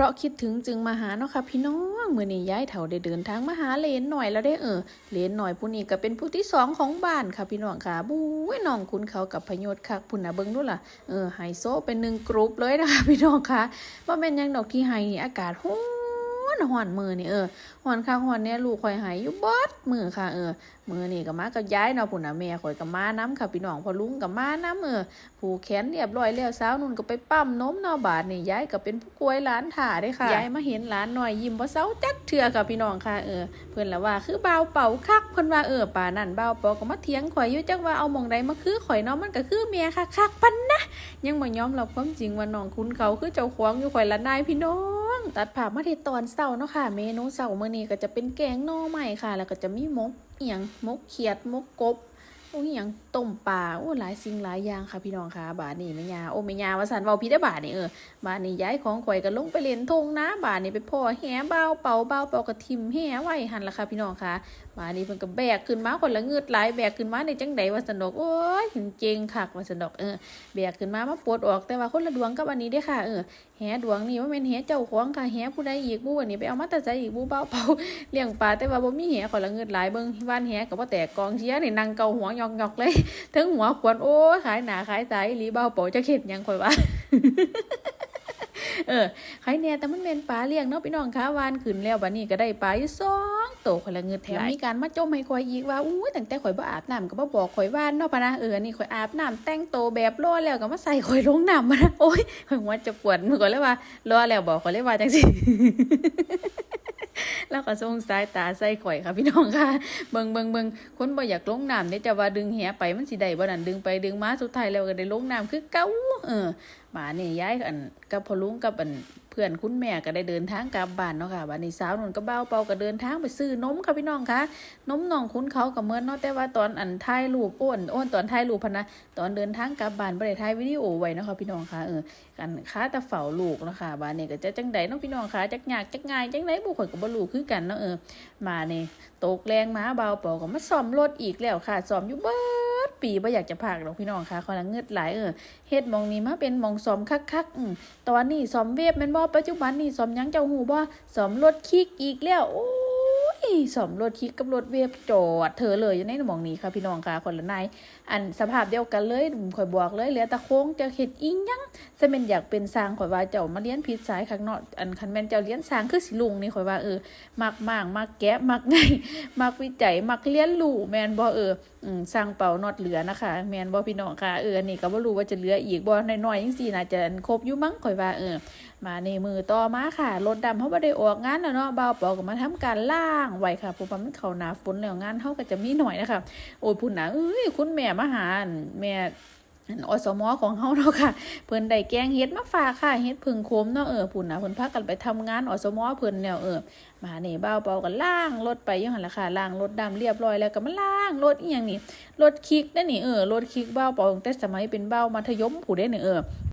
ราะคิดถึงจึงมาหาเนาะค่ะพี่น้องเมื่อนี้ย้ายเถาได้เดินทางมาหาเลนหน่อยแล้วได้เออเลนหน่อยผู้นี้ก็เป็นผู้ที่สองของบ้านค่ะพี่น้องค่ะบู้ยน้องคุณเขากับพยศค่ะพุ่นนะเบิ้งดูล่ะเออไฮโซเป็นหนึ่งกรุ๊ปเลยนะคะพี่น้องค่ะว่าเป็นยังดอกที่ไฮนี่อากาศหู อนฮ้อนมือนี่เออฮ้อนคักฮ้อนเนี่ยลูกข่อยหายอยู่เบดมือค่ะเออมือนี่ก็มากับย้ายเนาะพุ่นนะแม่ข่อยก็มาน้ค่ะพี่น้องพอลุงก็มาน้เออผูกแขนเรียบร้อยแล้วสาวนุ่นก็ไปปั้มนมเนาะบาดนี่ย้ายก็เป็นผู้กล้วยหลานถ่าได้ค่ะย้ายมาเห็นหลานหน่อยยิ้มบ่เซาจักเทื่อค่ะพี่น้องค่ะเออเพิ่นละว่าคือเบาเป่าคักเพิ่นว่าเออป่านั่นบ่าเป่าก็มาเถียงข่อยอยู่จักว่าเอาหม่องใดมาคือข่อยเนาะมันก็คือเมียค่ะคักปันนะยังบ่ยอมรับความจริงว่าน้องคุณเขาคือเจ้าของอยู่ข่อยละนายพี่น้อง ตัดภาพมาที่ตอนเช้าเนาะค่ะ เมนูเช้ามื้อนี้ก็จะเป็นแกงน่อไม้ค่ะ แล้วก็จะมีมกเอียงมกเขียดมกกบโอ้ยหยังต้มปลาโอ้หลายสิ่งหลายอย่างค่ะพี่น้องค่ะ บาดนี้แม่ยาโอ้แม่ยาวาสันเว้าพี่ได้บาดนี่เออบาดนี้ย้ายของข่อยก็ลงไปเล่นทงนะ บาดนี้ไปพ่อแหเบาเป่าเบาเป่ากระทิมแหไว้หันละค่ะพี่น้องค่ะ บาดนี้เพิ่นก็แบกขึ้นมาคนละเงือดหลายแบกขึ้นมาในจังไดวาสนดอกโอ้ยเจ๋งคักวาสนดอกเออแบกขึ้นมามาปลดออกแต่ว่าคนละดวงกับอันนี้เด้ค่ะเออ แหดวงนี่ว่าแม่นแหเจ้าของค่ะแหผู้ใดอีกบู้อันนี้ไปเอามาแต่ใจอีกบู้เบาเป่าเลี้ยงปลาแต่ว่าบ่มีแหขอยละเงือดหลายเบิ่งบ้านแหกับว่าแตกกองเชียร์นี่นั่งเกาหัวหยอกๆเลยถึงหัวขวนโอ้ขายหนาขายตายอีหลีเบาเป่าจะเข็ดยังคอยว่า เออใครเนี่ยแต่มันเป็นปลาเลี้ยงเนาะพี่น้องคะวานขึ้นแล้วบัดนี้ก็ได้ปลาอยู่สองโตวข่อยละเงือดแถมมีการมาจมให้ข่อยอีกว่าอู้ยตั้งแต่ข่อยบ่อาบน้ำก็บ่บอกข่อยวานเนาะปะนะเออนี่ข่อยอาบน้ำแต่งโตวแบบรอแล้วก็มาใส่ข่อยลงน้ำมานะโอ้ยข่อยหัวจะปวดมือก่อนเลยว่ารอแล้วบอกข่อยเลยว่าจังซี่ แล้วก็ส่งสายตาใส่ข่อยค่ะพี่น้องค่ะเบิงเบิงเบิงคนบ่อยากลงน้ำเนี่ยจะว่าดึงแหไปมันสิได้บ่นั่นดึงไปดึงมาสุดท้ายแล้วก็ได้ลงน้ำคือเก่าเออหมาเนี่ยย้ายอันกับพอลุงกับอัน พื่อนคุณแม่ก็ได้เดินทางกลับบ้านเนาะค่ะบัดนี้สาวนุ่นก็เบ้าเปาก็เดินทางไปซื้อนมค่ะพี่น้องค่ะนมน้องคุณเขาก็เหมือนเนาะแต่ว่าตอนอันถ่ายรูปอ้วนอ้วนตอนถ่ายรูปพนะตอนเดินทางกลับบ้านบ่ได้ถ่ายวิดีโอไว้เนาะค่ะพี่น้องค่ะเออกันค้าต่เฝ้าลูกเนาะค่ะบ้านนี้ก็จะจังใดเนาะพี่น้องค่ะจักยากจักง่ายจังไดบุข่อยก็บ่รู้คือกันเนาะเออมาเนี่ยตกแรงมาเบาเปล่าก็มาซ่อมรถอีกแล้วค่ะซ่อมอยู่เบิด ปีบ่อยากจะพากหรอกพี่น้องค่ะคอละเงือดหลายเออเฮ็ดมองนี้มาเป็นมองซ่อมคักๆอืมตอนนี้ซ่อมเวฟแม่นบ่ปัจจุบันนี้ซ่อมยังเจ้าหูบ่ซ่อมรถคิกอีกแล้วโอ้ยซ่อมรถคิกกับรถเวฟจอดเธอเลยอยู่ในมองนี้ค่ะพี่น้องค่ะคนละนายอันสภาพเดียวกันเลยข่อยบอกเลยเหลือต่โค้งจะเฮ็ดอีหยังซะแม่นอยากเป็นสร้างข่อยว่าเจ้ามาเรียนผิดสายข้างนอกอันคันแม่นเจ้าเรียนสร้างคือสิลุงนี่ข่อยว่าเออมักมากมักแกะมักไงมักวิจัยมักเรียนรู้แมนบ่เอออืมสร้างเป่านอดเหลือนะคะ แมนบอพี่น้องค่ะเออนี่ก็บ่รู้ว่าจะเหลืออีกบ่น้อยๆจังสี่น่าจะครบอยู่มั้งข่อยว่าเออมาในมือต่อมาค่ะรถดำเขาบ่ได้ออกงานแล้วเนาะเบาเปอก็มาทำการล่างไว้ค่ะเพราะว่ามันเข้าหนาฝนแล้วงานเขาก็จะมีหน่อยนะคะโอ้ยพุ่นน่ะเอ้ยคุณแม่มาหารแม่ อสมอสมของเฮาเนาะค่ะ เพิ่นได้แกงเฮ็ดมาฝากค่ะเฮ็ดพึ่งโคมเนาะเออพุ่นน่ะเพิ่นพากันไปทำงานอสมเพิ่นแนวเออมาเนี่เบ้าเปากันล่างรถไปยังหันล่ะค่ะล่างรถดำเรียบร้อยแล้วก็มาล่างรถอีหยังนี่รถคิกนั่นนี่เออรถคิกเบ้าเปาตั้งแต่สมัยเป็นเบ้ามัธยมผู้ไดนี่เออ